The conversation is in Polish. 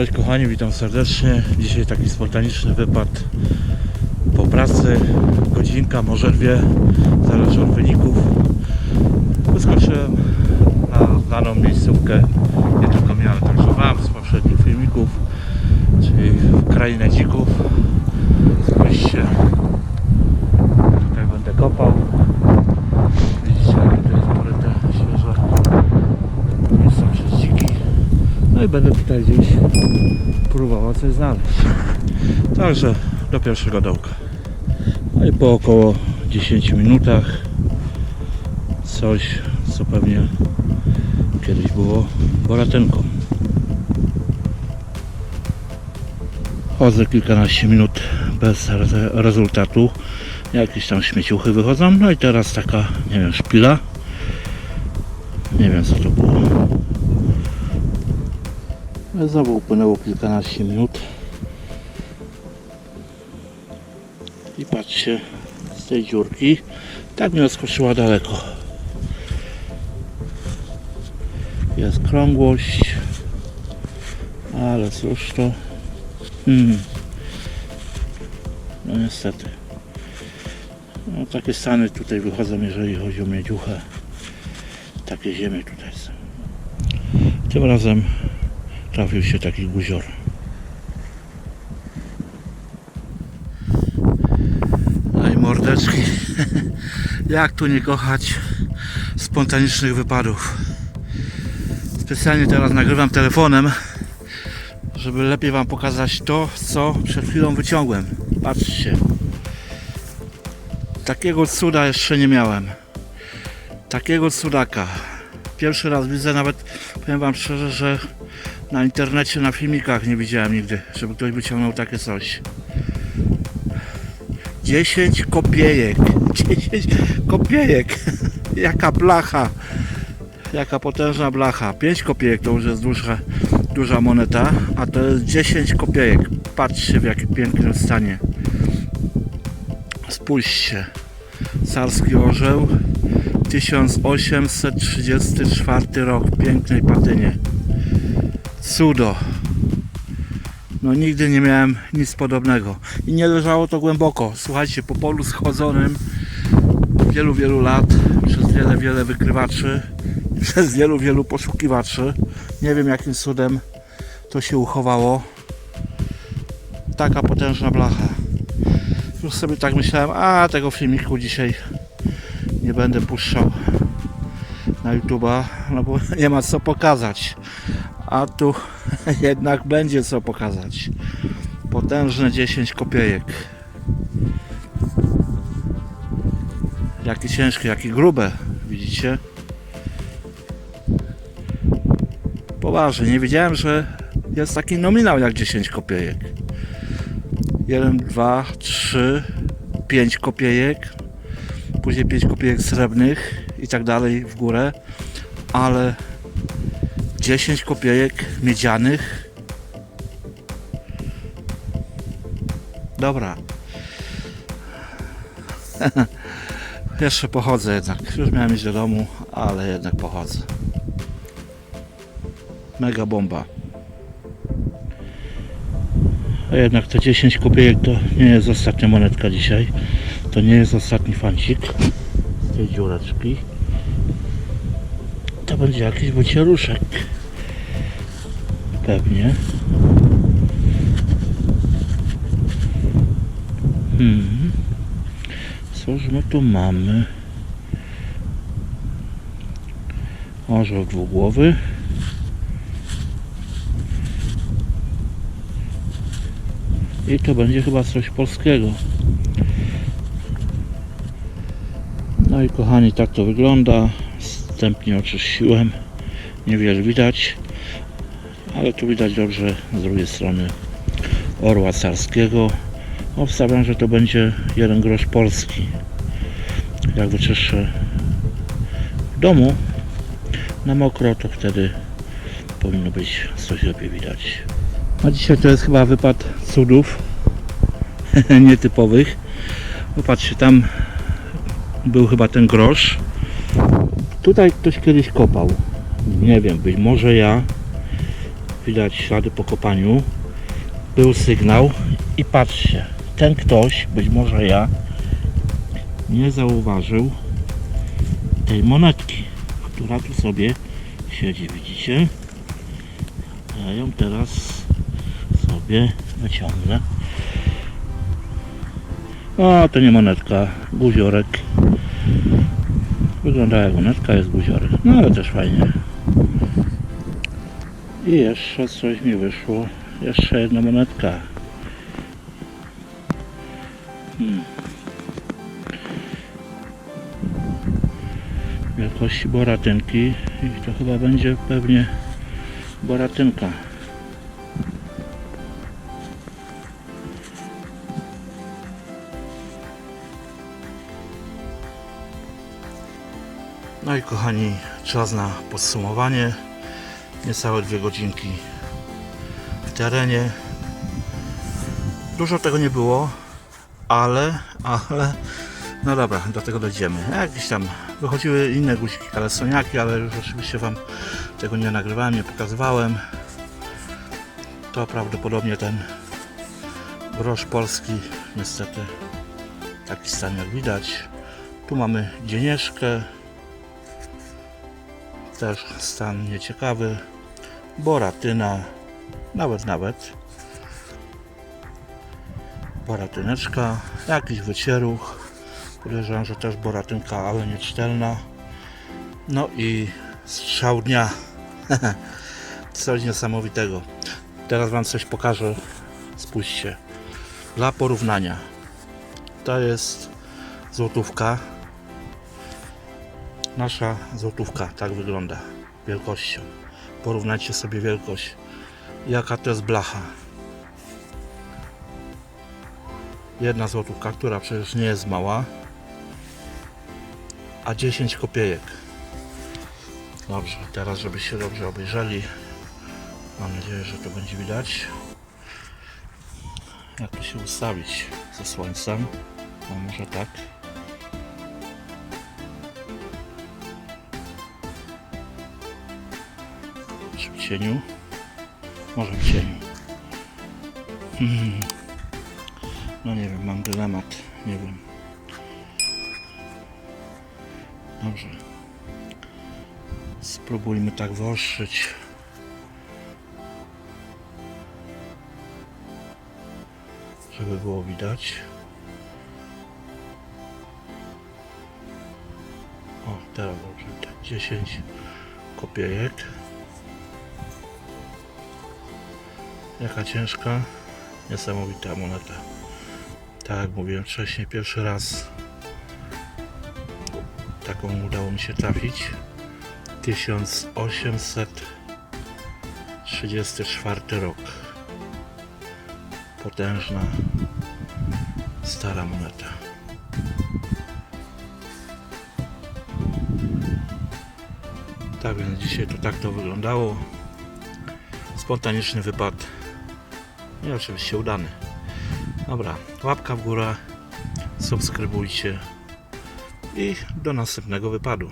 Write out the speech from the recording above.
Cześć kochani, witam serdecznie. Dzisiaj taki spontaniczny wypad po pracy. Godzinka, może dwie, zależy od wyników. Wyskoczyłem na znaną miejscówkę, nie tylko mnie, ale także Wam z poprzednich filmików, czyli w krainę dzików. Spójrzcie, tutaj będę kopał. Widzicie, jakie to jest poryte, świeże. Miejsca przez dziki. No i będę tutaj gdzieś próbował coś znaleźć. Także do pierwszego dołka. No i po około 10 minutach coś, co pewnie kiedyś było boratynką. Chodzę kilkanaście minut bez re- rezultatu. Jakieś tam śmieciuchy wychodzą. No i teraz taka, nie wiem, szpila. Nie wiem co to było. No Znowu upłynęło kilkanaście minut. I patrzcie, z tej dziurki tak mnie odskoczyła daleko. Jest krągłość, ale cóż to. Hmm. No niestety. No, takie stany tutaj wychodzą, jeżeli chodzi o miedziuchę. Takie ziemie tutaj są. Tym razem trafił się taki guzior. No i mordeczki. Jak tu nie kochać spontanicznych wypadów. Specjalnie teraz nagrywam telefonem, żeby lepiej Wam pokazać to, co przed chwilą wyciągłem. Patrzcie. Takiego cuda jeszcze nie miałem. Takiego cudaka. Pierwszy raz widzę, nawet powiem Wam szczerze, że na internecie, na filmikach nie widziałem nigdy, żeby ktoś wyciągnął takie coś. 10 kopiejek. 10 kopiejek. Jaka blacha. Jaka potężna blacha. 5 kopiejek to już jest duża, duża moneta, a to jest 10 kopiejek. Patrzcie w jakim pięknym stanie. Spójrzcie. Carski orzeł. 1834 rok w pięknej patynie. Cudo. No nigdy nie miałem nic podobnego. I nie leżało to głęboko. Słuchajcie, po polu schodzonym wielu, wielu lat przez wiele, wiele wykrywaczy, przez wielu, wielu poszukiwaczy. Nie wiem jakim cudem to się uchowało. Taka potężna blacha. Już sobie tak myślałem, a tego filmiku dzisiaj nie będę puszczał na YouTube'a, no bo nie ma co pokazać. A tu jednak będzie co pokazać. Potężne 10 kopiejek. Jakie ciężkie, jakie grube, widzicie? Poważnie, nie wiedziałem, że jest taki nominał jak 10 kopiejek. 1, 2, 3, 5 kopiejek, później 5 kopiejek srebrnych i tak dalej w górę, ale 10 kopiejek miedzianych. Dobra. Jeszcze pochodzę jednak. Już miałem iść do domu, ale jednak pochodzę. Mega bomba. A jednak te 10 kopiejek to nie jest ostatnia monetka dzisiaj. To nie jest ostatni fancik z tej dziureczki. Będzie jakiś bucieruszek. Pewnie. Hmm. Cóż my tu mamy? Orzeł dwugłowy. I to będzie chyba coś polskiego. No i kochani, tak to wygląda. Wstępnie oczyściłem. Niewiele widać. Ale tu widać dobrze z drugiej strony orła carskiego. Obstawiam, że to będzie jeden grosz polski. Jak wyczyszczę w domu na mokro, to wtedy powinno być coś lepiej widać. A dzisiaj to jest chyba wypad cudów nietypowych. Popatrzcie, tam był chyba ten grosz. Tutaj ktoś kiedyś kopał. Nie wiem, być może ja. Widać ślady po kopaniu. Był sygnał i patrzcie, ten ktoś, być może ja, nie zauważył tej monetki, która tu sobie siedzi, widzicie? Ja ją teraz sobie wyciągnę. O, to nie monetka, guziorek. Wygląda jak monetka, jest guziorek. No ale też fajnie. I jeszcze coś mi wyszło. Jeszcze jedna monetka. Hmm. Wielkości boratynki i to chyba będzie pewnie boratynka. No i kochani, czas na podsumowanie. Niecałe dwie godzinki w terenie. Dużo tego nie było, ale, ale, no dobra, do tego dojdziemy. Jakieś tam wychodziły inne guziki, kalesoniaki, ale już oczywiście Wam tego nie nagrywałem, nie pokazywałem. To prawdopodobnie ten grosz polski, niestety taki stan jak widać. Tu mamy dzienieszkę, też stan nieciekawy. Boratyna, nawet, nawet. Boratyneczka, jakiś wycieruch. Podejrzewam, że też boratynka, ale niecztelna. No i strzał dnia. coś niesamowitego. Teraz Wam coś pokażę. Spójrzcie. Dla porównania. To jest złotówka Nasza złotówka tak wygląda wielkością. Porównajcie sobie wielkość. Jaka to jest blacha. Jedna złotówka, która przecież nie jest mała, a 10 kopiejek. Dobrze, teraz żebyście dobrze obejrzeli. Mam nadzieję, że to będzie widać. Jak to się ustawić ze słońcem? No może tak. W cieniu? Może w cieniu. Hmm. No nie wiem, mam dylemat. Nie wiem. Dobrze. Spróbujmy tak wyostrzyć. Żeby było widać. O, teraz dobrze widać. 10 kopiejek. Jaka ciężka, niesamowita moneta. Tak jak mówiłem wcześniej, pierwszy raz taką udało mi się trafić. 1834 rok. Potężna, stara moneta. Tak więc dzisiaj to tak to wyglądało. Spontaniczny wypad i oczywiście udany. Dobra, łapka w górę, subskrybujcie i do następnego wypadu.